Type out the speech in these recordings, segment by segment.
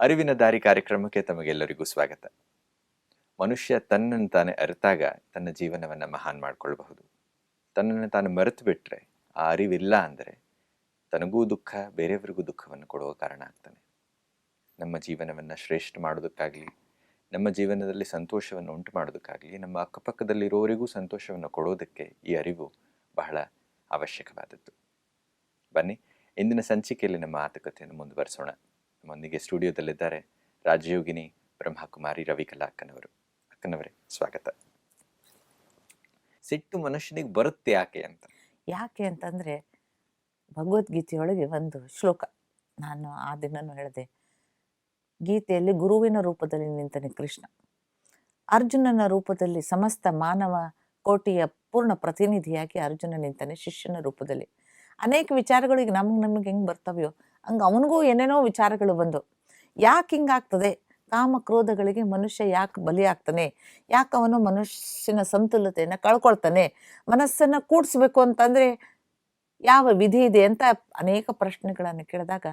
ಅರಿವಿನ ದಾರಿ ಕಾರ್ಯಕ್ರಮಕ್ಕೆ ತಮಗೆಲ್ಲರಿಗೂ ಸ್ವಾಗತ. ಮನುಷ್ಯ ತನ್ನನ್ನು ತಾನೇ ಅರಿತಾಗ ತನ್ನ ಜೀವನವನ್ನು ಮಹಾನ್ ಮಾಡ್ಕೊಳ್ಬಹುದು. ತನ್ನನ್ನು ತಾನು ಮರೆತು ಬಿಟ್ಟರೆ ಆ ಅರಿವಿಲ್ಲ ಅಂದರೆ ತನಗೂ ದುಃಖ, ಬೇರೆಯವರಿಗೂ ದುಃಖವನ್ನು ಕೊಡುವ ಕಾರಣ ಆಗ್ತಾನೆ. ನಮ್ಮ ಜೀವನವನ್ನು ಶ್ರೇಷ್ಠ ಮಾಡೋದಕ್ಕಾಗಲಿ, ನಮ್ಮ ಜೀವನದಲ್ಲಿ ಸಂತೋಷವನ್ನು ಉಂಟು ಮಾಡೋದಕ್ಕಾಗಲಿ, ನಮ್ಮ ಅಕ್ಕಪಕ್ಕದಲ್ಲಿರೋರಿಗೂ ಸಂತೋಷವನ್ನು ಕೊಡೋದಕ್ಕೆ ಈ ಅರಿವು ಬಹಳ ಅವಶ್ಯಕವಾದದ್ದು. ಬನ್ನಿ, ಇಂದಿನ ಸಂಚಿಕೆಯಲ್ಲಿ ನಮ್ಮ ಮಾತುಕತೆಯನ್ನು ಮುಂದುವರಿಸೋಣ. ನಮ್ಮೊಂದಿಗೆ ಸ್ಟುಡಿಯೋದಲ್ಲಿದ್ದಾರೆ ರಾಜಯೋಗಿನಿ ಬ್ರಹ್ಮಕುಮಾರಿ ರವಿಕಲಾ ಅಕ್ಕನವರು ಅಕ್ಕನವರೇ ಸ್ವಾಗತ. ಸಿಟ್ಟು ಮನುಷ್ಯನಿಗೆ ಬರುತ್ತೆ ಯಾಕೆ ಅಂತ? ಯಾಕೆ ಅಂತಂದರೆ ಭಗವದ್ಗೀತೆಯೊಳಗೆ ಒಂದು ಶ್ಲೋಕ ನಾನು ಆ ದಿನನೂ ಹೇಳಿದೆ. ಗೀತೆಯಲ್ಲಿ ಗುರುವಿನ ರೂಪದಲ್ಲಿ ನಿಂತನೆ ಕೃಷ್ಣ. ಅರ್ಜುನನ ರೂಪದಲ್ಲಿ ಸಮಸ್ತ ಮಾನವ ಕೋಟಿಯ ಪೂರ್ಣ ಪ್ರತಿನಿಧಿಯಾಗಿ ಅರ್ಜುನ ನಿಂತಾನೆ ಶಿಷ್ಯನ ರೂಪದಲ್ಲಿ. ಅನೇಕ ವಿಚಾರಗಳಿಗೆ ನಮ್ಗೆ ನಮಗೆ ಹೆಂಗೆ ಬರ್ತವೆಯೋ ಹಂಗೆ ಅವನಿಗೂ ಏನೇನೋ ವಿಚಾರಗಳು ಬಂದು, ಯಾಕೆ ಹಿಂಗಾಗ್ತದೆ ಕಾಮ ಕ್ರೋಧಗಳಿಗೆ ಮನುಷ್ಯ ಯಾಕೆ ಬಲಿಯಾಗ್ತಾನೆ ಯಾಕೆ ಅವನು ಮನುಷ್ಯನ ಸಮತುಲತೆಯನ್ನು ಕಳ್ಕೊಳ್ತಾನೆ? ಮನಸ್ಸನ್ನು ಕೂಡಿಸ್ಬೇಕು ಅಂತಂದರೆ ಯಾವ ವಿಧಿ ಇದೆ ಅಂತ ಅನೇಕ ಪ್ರಶ್ನೆಗಳನ್ನು ಕೇಳಿದಾಗ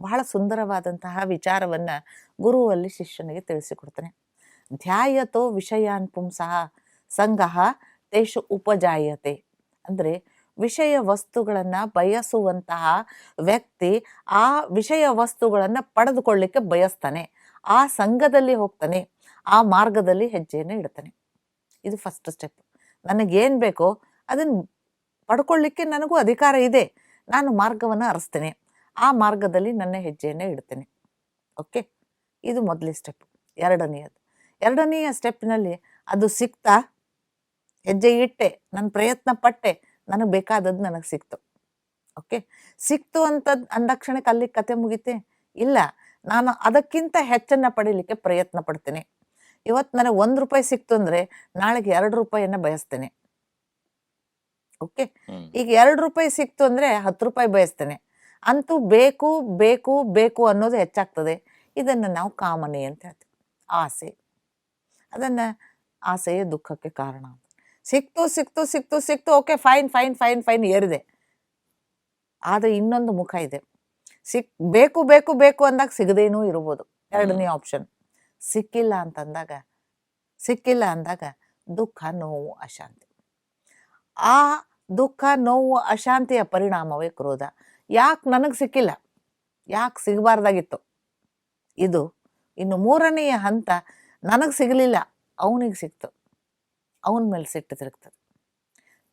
ಬಹಳ ಸುಂದರವಾದಂತಹ ವಿಚಾರವನ್ನು ಗುರುವಲ್ಲಿ ಶಿಷ್ಯನಿಗೆ ತಿಳಿಸಿಕೊಡ್ತಾನೆ. ಧ್ಯಾಯತೋ ವಿಷಯಾನ್ ಪುಂಸಃ ಸಂಗಹ ತೇಷು ಉಪಜಾಯತೆ. ಅಂದರೆ ವಿಷಯ ವಸ್ತುಗಳನ್ನು ಬಯಸುವಂತಹ ವ್ಯಕ್ತಿ ಆ ವಿಷಯ ವಸ್ತುಗಳನ್ನು ಪಡೆದುಕೊಳ್ಳಿಕ್ಕೆ ಬಯಸ್ತಾನೆ. ಆ ಸಂಘದಲ್ಲಿ ಹೋಗ್ತಾನೆ. ಆ ಮಾರ್ಗದಲ್ಲಿ ಹೆಜ್ಜೆಯನ್ನು ಇಡ್ತಾನೆ. ಇದು ಫಸ್ಟ್ ಸ್ಟೆಪ್ ನನಗೇನು ಬೇಕೋ ಅದನ್ನು ಪಡ್ಕೊಳ್ಳಿಕ್ಕೆ ನನಗೂ ಅಧಿಕಾರ ಇದೆ. ನಾನು ಮಾರ್ಗವನ್ನು ಅರಸ್ತೇನೆ. ಆ ಮಾರ್ಗದಲ್ಲಿ ನನ್ನ ಹೆಜ್ಜೆಯನ್ನು ಇಡ್ತೇನೆ. ಓಕೆ? ಇದು ಮೊದಲನೇ ಸ್ಟೆಪ್ ಎರಡನೆಯದು. ಎರಡನೆಯ ಸ್ಟೆಪ್ನಲ್ಲಿ ಅದು ಸಿಕ್ತಾ ಹೆಜ್ಜೆ ಇಟ್ಟೆ. ನಾನು ಪ್ರಯತ್ನ ಪಟ್ಟೆ. ನನಗೆ ಬೇಕಾದದ್ದು ನನಗೆ ಸಿಕ್ತು. ಓಕೆ? ಸಿಕ್ತು ಅಂತ ಅಂದಾಕ್ಷಣಕ್ಕೆ ಅಲ್ಲಿ ಕತೆ ಮುಗಿತೆ. ಇಲ್ಲ ನಾನು ಅದಕ್ಕಿಂತ ಹೆಚ್ಚನ್ನು ಪಡೀಲಿಕ್ಕೆ ಪ್ರಯತ್ನ ಪಡ್ತೇನೆ. ಇವತ್ತು ನನಗೆ ಒಂದು ರೂಪಾಯಿ ಸಿಕ್ತು ಅಂದರೆ ನಾಳೆಗೆ ಎರಡು ರೂಪಾಯಿಯನ್ನು ಬಯಸ್ತೇನೆ. ಓಕೆ? ಈಗ ಎರಡು ರೂಪಾಯಿ ಸಿಕ್ತು ಅಂದರೆ ಹತ್ತು ರೂಪಾಯಿ ಬಯಸ್ತೇನೆ. ಅಂತೂ ಬೇಕು ಬೇಕು ಬೇಕು ಅನ್ನೋದು ಹೆಚ್ಚಾಗ್ತದೆ. ಇದನ್ನು ನಾವು ಕಾಮನೆ ಅಂತ ಹೇಳ್ತೀವಿ. ಆಸೆ. ಅದನ್ನು ಆಸೆಯೇ ದುಃಖಕ್ಕೆ ಕಾರಣ ಅಂತ. ಸಿಕ್ತು ಸಿಕ್ತು ಸಿಕ್ತು ಸಿಕ್ತು okay fine fine fine fine ಏರಿದೆ. ಆದರೆ ಇನ್ನೊಂದು ಮುಖ ಇದೆ. ಸಿಕ್ ಬೇಕು ಬೇಕು ಬೇಕು ಅಂದಾಗ ಸಿಗದೇನೂ ಇರ್ಬೋದು. ಎರಡನೇ ಆಪ್ಷನ್ ಸಿಕ್ಕಿಲ್ಲ ಅಂತಂದಾಗ ಸಿಕ್ಕಿಲ್ಲ ಅಂದಾಗ ದುಃಖ ನೋವು ಅಶಾಂತಿ. ಆ ದುಃಖ ನೋವು ಅಶಾಂತಿಯ ಪರಿಣಾಮವೇ ಕ್ರೋಧ. ಯಾಕೆ ನನಗೆ ಸಿಕ್ಕಿಲ್ಲ? ಯಾಕೆ ಸಿಗಬಾರ್ದಾಗಿತ್ತು? ಇದು ಇನ್ನು ಮೂರನೆಯ ಹಂತ ನನಗೆ ಸಿಗಲಿಲ್ಲ ಅವನಿಗೆ ಸಿಕ್ತು. ಅವನ ಮೇಲೆ ಸಿಟ್ಟು ತಿರುಗ್ತದೆ.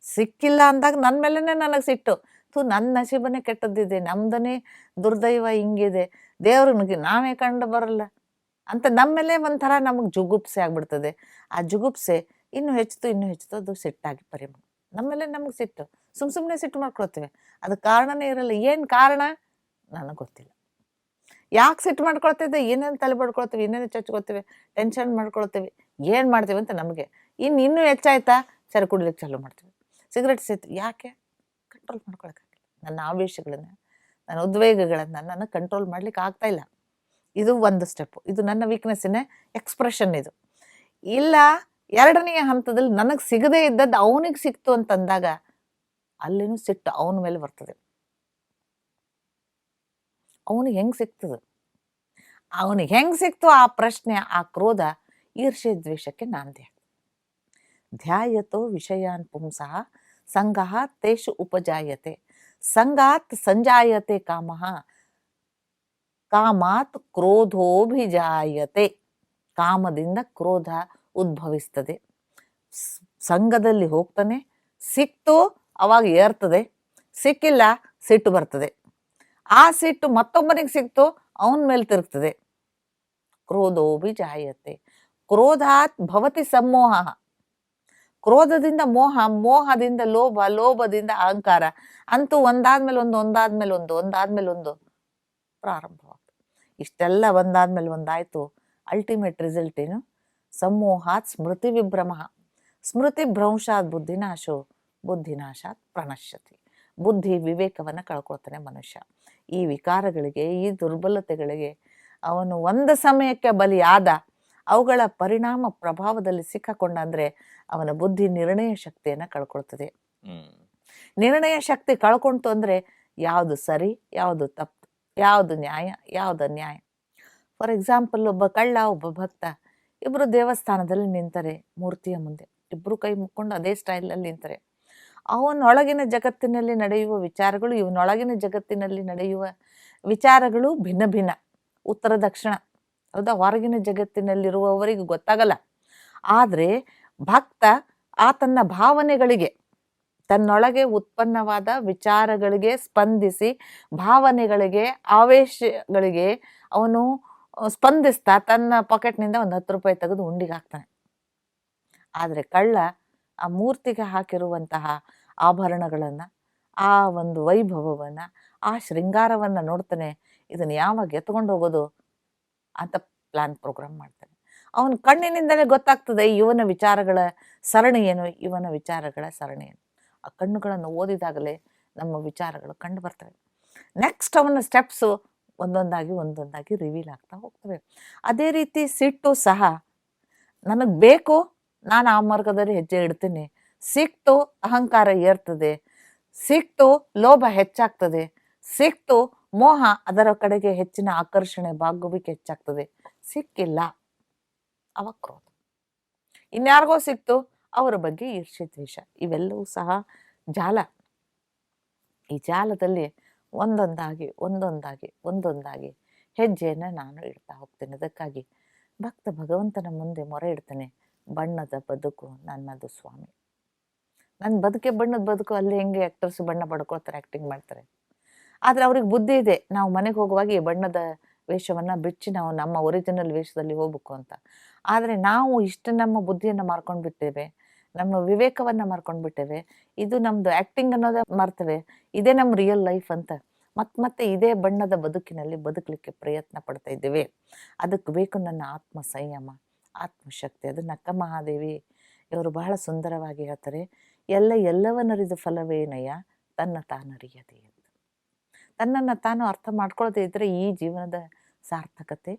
ಸಿಕ್ಕಿಲ್ಲ ಅಂದಾಗ ನನ್ನ ಮೇಲೇ ನನಗೆ ಸಿಟ್ಟು. ತು ನನ್ನ ನಶೀಬನೇ ಕೆಟ್ಟದ್ದಿದೆ, ನಮ್ದನೇ ದುರ್ದೈವ ಹಿಂಗಿದೆ, ದೇವ್ರನಿಗೆ ನಾವೇ ಕಂಡು ಬರಲ್ಲ ಅಂತ ನಮ್ಮ ಮೇಲೆ ಒಂಥರ ನಮಗೆ ಜುಗುಪ್ಸೆ ಆಗ್ಬಿಡ್ತದೆ. ಆ ಜುಗುಪ್ಸೆ ಇನ್ನೂ ಹೆಚ್ಚಿತು ಇನ್ನೂ ಹೆಚ್ಚಿತು ಅದು ಸಿಟ್ಟಾಗಿ ಪರಿಮಾಣ ನಮ್ಮ ಮೇಲೆ ನಮಗೆ ಸಿಟ್ಟು. ಸುಮ್ ಸುಮ್ಮನೆ ಸಿಟ್ಟು ಮಾಡ್ಕೊಳ್ತೇವೆ. ಅದು ಕಾರಣನೇ ಇರಲ್ಲ. ಏನು ಕಾರಣ? ನನಗೆ ಗೊತ್ತಿಲ್ಲ. ಯಾಕೆ ಸಿಟ್ಟು ಮಾಡ್ಕೊಳ್ತಿದ್ದೆ ಏನೇನು ತಲೆ ಬಡ್ಕೊಳ್ತೀವಿ ಏನೇನು ಚಚ್ಕೊಳ್ತೀವಿ? ಟೆನ್ಷನ್ ಮಾಡ್ಕೊಳ್ತೀವಿ? ಏನು ಮಾಡ್ತೀವಿ ಅಂತ ನಮಗೆ ಇನ್ನು ಇನ್ನೂ ಹೆಚ್ಚಾಯ್ತಾ? ಸರಿ, ಕುಡಿಲಿಕ್ಕೆ ಚಾಲೂ ಮಾಡ್ತೀವಿ. ಸಿಗರೆಟ್ ಸೇತು ಯಾಕೆ? ಕಂಟ್ರೋಲ್ ಮಾಡ್ಕೊಳಕ್ಕಾಗಿಲ್ಲ ನನ್ನ ಆವೇಶಗಳನ್ನು, ನನ್ನ ಉದ್ವೇಗಗಳನ್ನು ನಾನು ಕಂಟ್ರೋಲ್ ಮಾಡ್ಲಿಕ್ಕೆ ಆಗ್ತಾ ಇಲ್ಲ. ಇದು ಒಂದು ಸ್ಟೆಪ್ಪು ಇದು ನನ್ನ ವೀಕ್ನೆಸ್ಸಿನ ಎಕ್ಸ್ಪ್ರೆಷನ್ ಇದು. ಇಲ್ಲ ಎರಡನೆಯ ಹಂತದಲ್ಲಿ ನನಗೆ ಸಿಗದೇ ಇದ್ದದ್ದು ಅವನಿಗೆ ಸಿಕ್ತು ಅಂತಂದಾಗ ಅಲ್ಲಿನೂ ಸಿಟ್ಟು ಅವನ ಮೇಲೆ ಬರ್ತದೆ. ಅವನಿಗೆ ಹೆಂಗೆ ಸಿಗ್ತದೆ ಅವನಿಗೆ ಹೆಂಗೆ ಸಿಕ್ತು ಆ ಪ್ರಶ್ನೆ, ಆ ಕ್ರೋಧ ಈರ್ಷೆ ದ್ವೇಷಕ್ಕೆ ನಾಂದಿ ಧ್ಯಾಯತೋ ವಿಷಯಾನ್ ಪುಂಸಃ ಸಂಗಃ ತೇಷು ಉಪಜಾಯತೆ ಸಂಗಾತ್ ಸಂಜಾಯತೆ ಕಾಮಃ ಕಾಮಾತ್ ಕ್ರೋಧೋಭಿಜಾಯತೆ ಕಾಮದಿಂದ ಕ್ರೋಧ ಉದ್ಭವಿಸ್ತದೆ। ಸಂಘದಲ್ಲಿ ಹೋಗ್ತಾನೆ ಸಿಕ್ತು ಅವಾಗ ಏರ್ತದೆ, ಸಿಕ್ಕಿಲ್ಲ, ಸಿಟ್ಟು ಬರ್ತದೆ। ಆ ಸಿಟ್ಟು ಮತ್ತೊಬ್ಬನಿಗೆ ಸಿಕ್ತು, ಅವನ ಮೇಲೆ ತಿರುಗ್ತದೆ। ಕ್ರೋಧೋಭಿಜಾಯತೆ। ಕ್ರೋಧಾತ್ ಭವತಿ ಸಮೋಹ ಕ್ರೋಧದಿಂದ ಮೋಹ, ಮೋಹದಿಂದ ಲೋಭ, ಲೋಭದಿಂದ ಅಹಂಕಾರ. ಅಂತೂ ಒಂದಾದ್ಮೇಲೆ ಒಂದು ಒಂದಾದ್ಮೇಲೆ ಒಂದು ಒಂದಾದ್ಮೇಲೆ ಒಂದು ಪ್ರಾರಂಭವಾಗ್ತದೆ. ಇಷ್ಟೆಲ್ಲ ಒಂದಾದ್ಮೇಲೆ ಒಂದಾಯಿತು. ಅಲ್ಟಿಮೇಟ್ ರಿಸಲ್ಟ್ ಏನು? ಸಮೂಹಾತ್ ಸ್ಮೃತಿ ವಿಭ್ರಮ. ಸ್ಮೃತಿ ಭ್ರಂಶಾತ್ ಬುದ್ಧಿನಾಶೋ, ಬುದ್ಧಿನಾಶಾತ್ ಪ್ರಣಶ್ಯತಿ. ಬುದ್ಧಿ ವಿವೇಕವನ್ನು ಕಳ್ಕೊಳ್ತಾನೆ ಮನುಷ್ಯ. ಈ ವಿಕಾರಗಳಿಗೆ, ಈ ದುರ್ಬಲತೆಗಳಿಗೆ ಅವನು ಒಂದು ಸಮಯಕ್ಕೆ ಬಲಿಯಾದ ಅವುಗಳ ಪರಿಣಾಮ ಪ್ರಭಾವದಲ್ಲಿ ಸಿಕ್ಕಕೊಂಡ ಅಂದ್ರೆ ಅವನ ಬುದ್ಧಿ ನಿರ್ಣಯ ಶಕ್ತಿಯನ್ನು ಕಳ್ಕೊಳ್ತದೆ. ನಿರ್ಣಯ ಶಕ್ತಿ ಕಳ್ಕೊಂತು ಅಂದ್ರೆ ಯಾವುದು ಸರಿ ಯಾವುದು ತಪ್ಪು ಯಾವುದು ನ್ಯಾಯ ಯಾವುದು ಅನ್ಯಾಯ. ಫಾರ್ ಎಕ್ಸಾಂಪಲ್ ಒಬ್ಬ ಕಳ್ಳ ಒಬ್ಬ ಭಕ್ತ ಇಬ್ಬರು ದೇವಸ್ಥಾನದಲ್ಲಿ ನಿಂತಾರೆ ಮೂರ್ತಿಯ ಮುಂದೆ. ಇಬ್ಬರು ಕೈ ಮುಕ್ಕೊಂಡು ಅದೇ ಸ್ಟೈಲಲ್ಲಿ ನಿಂತಾರೆ. ಅವನೊಳಗಿನ ಜಗತ್ತಿನಲ್ಲಿ ನಡೆಯುವ ವಿಚಾರಗಳು ಇವನೊಳಗಿನ ಜಗತ್ತಿನಲ್ಲಿ ನಡೆಯುವ ವಿಚಾರಗಳು ಭಿನ್ನ ಭಿನ್ನ. ಉತ್ತರ ದಕ್ಷಿಣ. ಹೌದಾ? ಹೊರಗಿನ ಜಗತ್ತಿನಲ್ಲಿರುವವರಿಗೆ ಗೊತ್ತಾಗಲ್ಲ. ಆದರೆ ಭಕ್ತ ಆತನ ಭಾವನೆಗಳಿಗೆ, ತನ್ನೊಳಗೆ ಉತ್ಪನ್ನವಾದ ವಿಚಾರಗಳಿಗೆ ಸ್ಪಂದಿಸಿ, ಭಾವನೆಗಳಿಗೆ, ಆವೇಶಗಳಿಗೆ ಅವನು ಸ್ಪಂದಿಸ್ತಾ ತನ್ನ ಪಾಕೆಟ್ನಿಂದ ಒಂದು ಹತ್ತು ರೂಪಾಯಿ ತೆಗೆದು ಉಂಡಿಗೆ ಹಾಕ್ತಾನೆ. ಆದರೆ ಕಳ್ಳ ಆ ಮೂರ್ತಿಗೆ ಹಾಕಿರುವಂತಹ ಆಭರಣಗಳನ್ನು, ಆ ಒಂದು ವೈಭವವನ್ನು, ಆ ಶೃಂಗಾರವನ್ನು ನೋಡ್ತಾನೆ ಇದನ್ನು ಯಾವಾಗ ಎತ್ಕೊಂಡು ಹೋಗೋದು? ಅಂತ ಪ್ಲಾನ್ ಪ್ರೋಗ್ರಾಮ್ ಮಾಡ್ತಾನೆ ಅವನ ಕಣ್ಣಿನಿಂದಲೇ ಗೊತ್ತಾಗ್ತದೆ ಇವನ ವಿಚಾರಗಳ ಸರಣಿ ಏನು, ಇವನ ವಿಚಾರಗಳ ಸರಣಿ ಏನು. ಆ ಕಣ್ಣುಗಳನ್ನು ಓದಿದಾಗಲೇ ನಮ್ಮ ವಿಚಾರಗಳು ಕಂಡು ಬರ್ತವೆ. ನೆಕ್ಸ್ಟ್ ಅವನ ಸ್ಟೆಪ್ಸು ಒಂದೊಂದಾಗಿ ಒಂದೊಂದಾಗಿ ರಿವೀಲ್ ಆಗ್ತಾ ಹೋಗ್ತವೆ. ಅದೇ ರೀತಿ ಸಿಟ್ಟು ಸಹ, ನನಗೆ ಬೇಕು, ನಾನು ಆ ಮಾರ್ಗದಲ್ಲಿ ಹೆಜ್ಜೆ ಇಡ್ತೀನಿ. ಸಿಕ್ತು ಅಹಂಕಾರ ಏರ್ತದೆ. ಸಿಕ್ತು ಲೋಭ ಹೆಚ್ಚಾಗ್ತದೆ. ಸಿಕ್ತು ಮೋಹ ಅದರ ಕಡೆಗೆ ಹೆಚ್ಚಿನ ಆಕರ್ಷಣೆ ಬಾಗುವಿಕೆ ಹೆಚ್ಚಾಗ್ತದೆ. ಸಿಕ್ಕಿಲ್ಲ. ಅವ ಕ್ರೋಧ. ಇನ್ಯಾರಿಗೋ ಸಿಕ್ತು? ಅವರ ಬಗ್ಗೆ ಈರ್ಷೆ ದ್ವೇಷ. ಇವೆಲ್ಲವೂ ಸಹ ಜಾಲ. ಈ ಜಾಲದಲ್ಲಿ ಒಂದೊಂದಾಗಿ ಒಂದೊಂದಾಗಿ ಒಂದೊಂದಾಗಿ ಹೆಜ್ಜೆಯನ್ನು ನಾನು ಇಡ್ತಾ ಹೋಗ್ತೇನೆ. ಅದಕ್ಕಾಗಿ ಭಕ್ತ ಭಗವಂತನ ಮುಂದೆ ಮೊರೆ ಇಡ್ತೇನೆ. ಬಣ್ಣದ ಬದುಕು ನನ್ನದು ಸ್ವಾಮಿ. ನನ್ನ ಬದುಕೆ ಬಣ್ಣದ ಬದುಕು. ಅಲ್ಲಿ ಹೆಂಗೆ ಆ್ಯಕ್ಟರ್ಸ್ ಬಣ್ಣ ಪಡ್ಕೊಳ್ತಾರೆ ಆ್ಯಕ್ಟಿಂಗ್ ಮಾಡ್ತಾರೆ? ಆದರೆ ಅವ್ರಿಗೆ ಬುದ್ಧಿ ಇದೆ. ನಾವು ಮನೆಗೆ ಹೋಗುವಾಗ ಈ ಬಣ್ಣದ ವೇಷವನ್ನು ಬಿಚ್ಚಿ ನಾವು ನಮ್ಮ ಒರಿಜಿನಲ್ ವೇಷದಲ್ಲಿ ಹೋಗ್ಬೇಕು ಅಂತ. ಆದರೆ ನಾವು ಇಷ್ಟು ನಮ್ಮ ಬುದ್ಧಿಯನ್ನು ಮಾರ್ಕೊಂಡು ಬಿಟ್ಟೇವೆ, ನಮ್ಮ ವಿವೇಕವನ್ನು ಮಾರ್ಕೊಂಡು ಬಿಟ್ಟೇವೆ, ಇದು ನಮ್ಮದು ಆ್ಯಕ್ಟಿಂಗ್ ಅನ್ನೋದೇ ಮಾರ್ತವೆ, ಇದೇ ನಮ್ಮ ರಿಯಲ್ ಲೈಫ್ ಅಂತ. ಮತ್ತೆ ಮತ್ತೆ ಇದೇ ಬಣ್ಣದ ಬದುಕಿನಲ್ಲಿ ಬದುಕಲಿಕ್ಕೆ ಪ್ರಯತ್ನ ಪಡ್ತಾ ಇದ್ದೇವೆ. ಅದಕ್ಕೆ ಬೇಕು ನನ್ನ ಆತ್ಮ ಸಂಯಮ, ಆತ್ಮಶಕ್ತಿ. ಅದು ನಕ್ಕ ಮಹಾದೇವಿ, ಇವರು ಬಹಳ ಸುಂದರವಾಗಿ ಹೇಳ್ತಾರೆ, ಎಲ್ಲ ಎಲ್ಲವನ್ನರಿದ ಫಲವೇನಯ್ಯ? ತನ್ನ ತಾನರಿಯದೆ ತನ್ನನ್ನು ತಾನು ಅರ್ಥ ಮಾಡ್ಕೊಳ್ಳದೇ ಇದ್ದರೆ ಈ ಜೀವನದ ಸಾರ್ಥಕತೆ